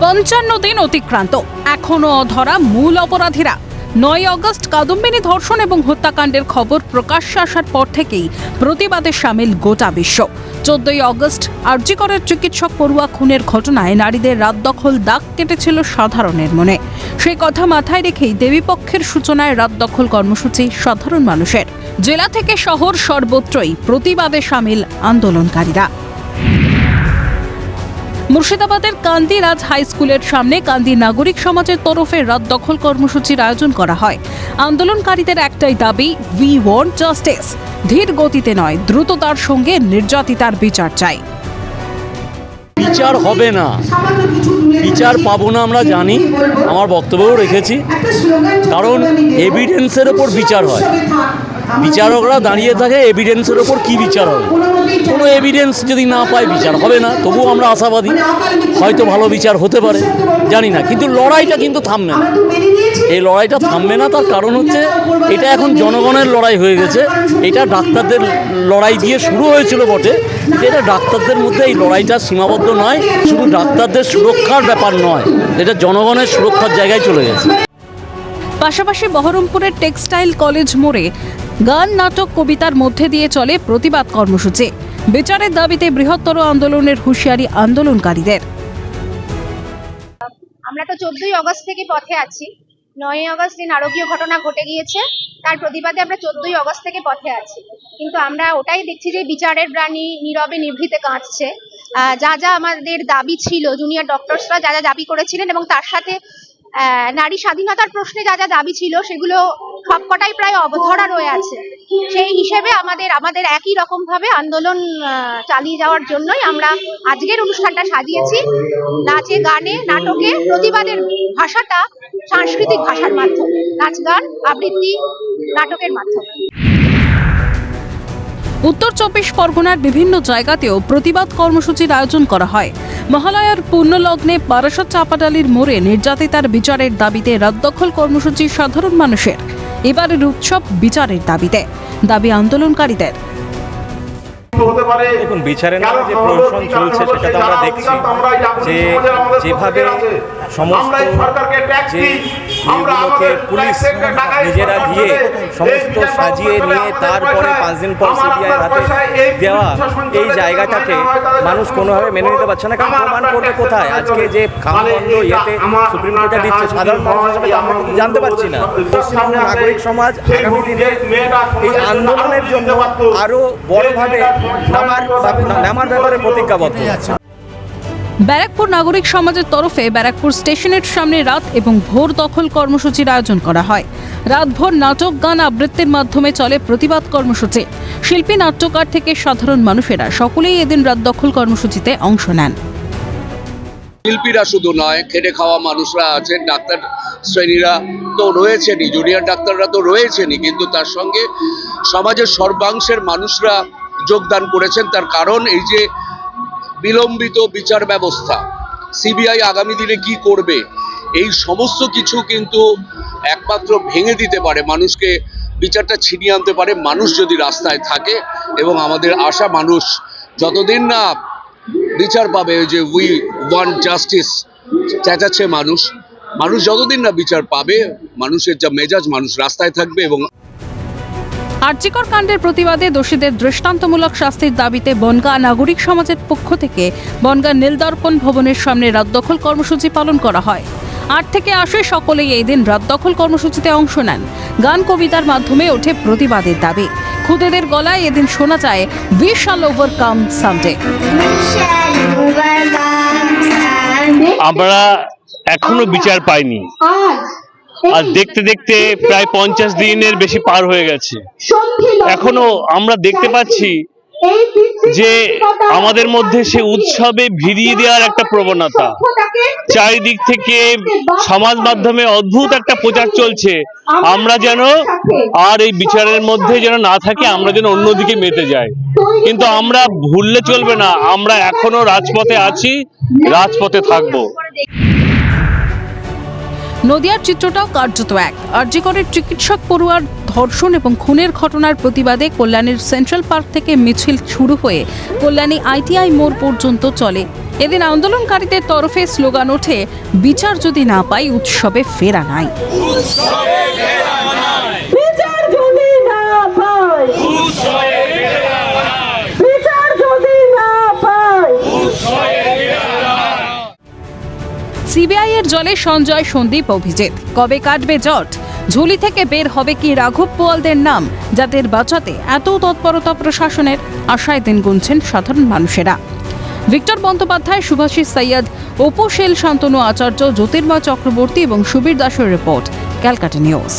পঞ্চান্ন দিন অতিক্রান্ত। এখনও অধরা মূল অপরাধীরা। নয় অগস্ট কাদম্বিনী ধর্ষণ এবং হত্যাকাণ্ডের খবর প্রকাশ্যে আসার পর থেকেই প্রতিবাদে সামিল গোটা বিশ্ব। চোদ্দই অগস্ট, আরজিকরের চিকিৎসক পড়ুয়া খুনের ঘটনায় নারীদের রাত দখল দাগ কেটেছিল সাধারণের মনে। সেই কথা মাথায় রেখেই দেবীপক্ষের সূচনায় রাত দখল কর্মসূচি সাধারণ মানুষের। জেলা থেকে শহর সর্বত্রই প্রতিবাদে সামিল আন্দোলনকারীরা। মুর্শিদাবাদের কান্দি রাজ হাই স্কুলের সামনে কান্দি নাগরিক সমাজের তরফে রাত দখল কর্মসূচির আয়োজন করা হয়। আন্দোলনকারীদের একটাই দাবি উই ওয়ান্ট জাস্টিস ধীর গতিতে নয়, দ্রুততার সঙ্গে নির্যাতিতার বিচার চাই। বিচার হবে না। বিচার পাবো না আমরা জানি, আমার বক্তব্যও রেখেছি। কারণ এভিডেন্সের ওপর বিচার হয়। বিচারকরা দাঁড়িয়ে থাকে এভিডেন্সের ওপর কি বিচার হবে? কোনো এভিডেন্স যদি না পায় বিচার হবে না। তবুও আমরা আশাবাদী। হয়তো ভালো বিচার হতে পারে। জানি না কিন্তু লড়াইটা কিন্তু থামবে না। এই লড়াইটা থামবে না তার কারণ হচ্ছে এটা এখন জনগণের লড়াই হয়ে গেছে। এটা ডাক্তারদের লড়াই দিয়ে শুরু হয়েছিল বটে। এটা ডাক্তারদের মধ্যে এই লড়াইটা সীমাবদ্ধ নয় শুধু ডাক্তারদের সুরক্ষার ব্যাপার নয়। এটা জনগণের সুরক্ষার জায়গায় চলে গেছে। পাশাপাশি বহরমপুরের টেক্সটাইল কলেজ মোড়ে গান, নাটক, কবিতার মধ্যে দিয়ে চলে প্রতিবাদ কর্মসূচি। বিচারের দাবিতে বৃহত্তর আন্দোলনের হুঁশিয়ারি আন্দোলনকারীদের। আমরা তো চোদ্দই অগস্ট থেকে পথে আছি। নয়ই অগস্ট যে নারকীয় ঘটনা ঘটে গিয়েছে। তার প্রতিবাদে আমরা চোদ্দই অগস্ট থেকে পথে আছি। কিন্তু আমরা ওটাই দেখছি যে বিচারের প্রাণী নীরবে নিভৃতে কাঁদছে। যা যা আমাদের দাবি ছিল জুনিয়র ডক্টরসরা যা যা দাবি করেছিলেন এবং তার সাথে নারী স্বাধীনতার প্রশ্নে যা যা দাবি ছিল, সেগুলো সবকটাই প্রায় অবধরা রয়ে আছে। সেই হিসেবে আমাদের আমাদের একই রকম ভাবে আন্দোলন চালিয়ে যাওয়ার জন্যই আমরা আজকের অনুষ্ঠানটা সাজিয়েছি। নাচে, গানে, নাটকে, প্রতিবাদের ভাষাটা সাংস্কৃতিক ভাষার মাধ্যমে। নাচ, গান, আবৃত্তি, নাটকের মাধ্যমে। উত্তর চব্বিশ পরগনার বিভিন্ন জায়গাতেও প্রতিবাদ কর্মসূচির আয়োজন করা হয়। মহালয়ার পূর্ণলগ্নে বারাসত চাপাডালির মোড়ে নির্যাতিতার বিচারের দাবিতে রাতদখল কর্মসূচি সাধারণ মানুষের। এবারের উৎসব বিচারের দাবিতে। দাবি আন্দোলনকারীদের। দেখুন বিচারের নামে যে প্রহসন চলছে সেটা তো আমরা দেখছি। যে যেভাবে সমস্ত যে ইয়েগুলোকে পুলিশ নিজেরা দিয়ে সমস্ত সাজিয়ে নিয়ে তারপরে পাঁচ দিন পর সিবিআই হাতে দেওয়া এই জায়গাটাকে মানুষ কোনোভাবে মেনে নিতে পারছে না। কারণ প্রমাণ করবে কোথায়? আজকে যে খামবন্ধ ইয়েতে সুপ্রিম কোর্টে দিচ্ছে সাধারণ মানুষ হিসেবে আমরা কিন্তু জানতে পারছি না। পশ্চিমবঙ্গের নাগরিক সমাজ আগামী দিনে এই আন্দোলনের জন্য আরও বড়ভাবে নামার নামার ব্যাপারে প্রতিজ্ঞাবদ্ধ। ব্যারাকপুর নাগরিক সমাজের তরফে ব্যারাকপুর স্টেশনের সামনে রাত এবং ভোর দখল কর্মসূচির আয়োজন করা হয়। রাতভর নাটক গান আবৃত্তির মাধ্যমে চলে প্রতিবাদ কর্মসূচি। শিল্পী নাট্যকার থেকে সাধারণ মানুষেরা সকলেই এদিন রাত দখল কর্মসূচিতে অংশ নেন। শিল্পীরা শুধু নয় খেটে খাওয়া মানুষরা আছেন ডাক্তার শ্রেণীরা তো রয়েছেনই জুনিয়র ডাক্তাররা তো রয়েছেনই কিন্তু তার সঙ্গে সমাজের সর্বাংশের মানুষরা যোগদান করেছেন, তার কারণ এই যে বিলম্বিত বিচার ব্যবস্থা, সিবিআই আগামী দিনে কি করবে, এই সমস্ত কিছু কিন্তু একমাত্র ভেঙে দিতে পারে, মানুষকে বিচারটা ছিনিয়ে আনতে পারে, মানুষ যদি রাস্তায় থাকে এবং আমাদের আশা মানুষ যতদিন না বিচার পাবে যে উই ওয়ান জাস্টিস চেঁচাচ্ছে মানুষ মানুষ যতদিন না বিচার পাবে, মানুষের যা মেজাজ, মানুষ রাস্তায় থাকবে এবং আর্যিকর কাণ্ডের প্রতিবাদে দোষীদের দৃষ্টান্তমূলক শাস্তির দাবিতে বনগাঁ নাগরিক সমাজের পক্ষ থেকে বনগাঁ নীলদর্পণ ভবনের সামনে রাত দখল কর্মসূচি পালন করা হয়। আট থেকে আসে সকলেই এই দিন রাত দখল কর্মসূচিতে অংশ নেন। গান কবিতার মাধ্যমে ওঠে প্রতিবাদের দাবি। খুদেদের গলায় এদিন শোনা যায় উই শাল ওভারকাম সামডে আমরা এখনও বিচার পাইনি। আর দেখতে দেখতে প্রায় পঞ্চাশ দিনের বেশি পার হয়ে গেছে। এখনও আমরা দেখতে পাচ্ছি যে আমাদের মধ্যে সে উৎসবে ভিড়িয়ে দেওয়ার একটা প্রবণতা। চারিদিক থেকে সমাজ মাধ্যমে অদ্ভুত একটা প্রচার চলছে। আমরা যেন আর এই বিচারের মধ্যে যেন না থাকে, আমরা যেন অন্যদিকে মেতে যাই। কিন্তু আমরা ভুললে চলবে না, আমরা এখনও রাজপথে আছি, রাজপথে থাকব। নদিয়ার চিত্রটাও কার্যত এক। আর্যিকরের চিকিৎসক পড়ুয়ার ধর্ষণ এবং খুনের ঘটনার প্রতিবাদে কল্যাণীর সেন্ট্রাল পার্ক থেকে মিছিল শুরু হয়ে কল্যাণী আইটিআই মোড় পর্যন্ত চলে। এদিন আন্দোলনকারীদের তরফে স্লোগান ওঠে, বিচার যদি না পাই উৎসবে ফেরা নাই। এর জলে সঞ্জয়, সন্দীপ, অভিজিৎ। কবে কাটবে জট? ঝুলি থেকে বের হবে কি রাঘব পোয়ালদের নাম, যাদের বাঁচাতে এত তৎপরতা প্রশাসনের আশায় দিন গুনছেন সাধারণ মানুষেরা? ভিক্টর বন্দ্যোপাধ্যায়, সুভাষিস সৈয়দ অপু শান্তনু আচার্য জ্যোতির্ময় চক্রবর্তী এবং সুবীর দাসের রিপোর্ট, ক্যালকাটা নিউজ।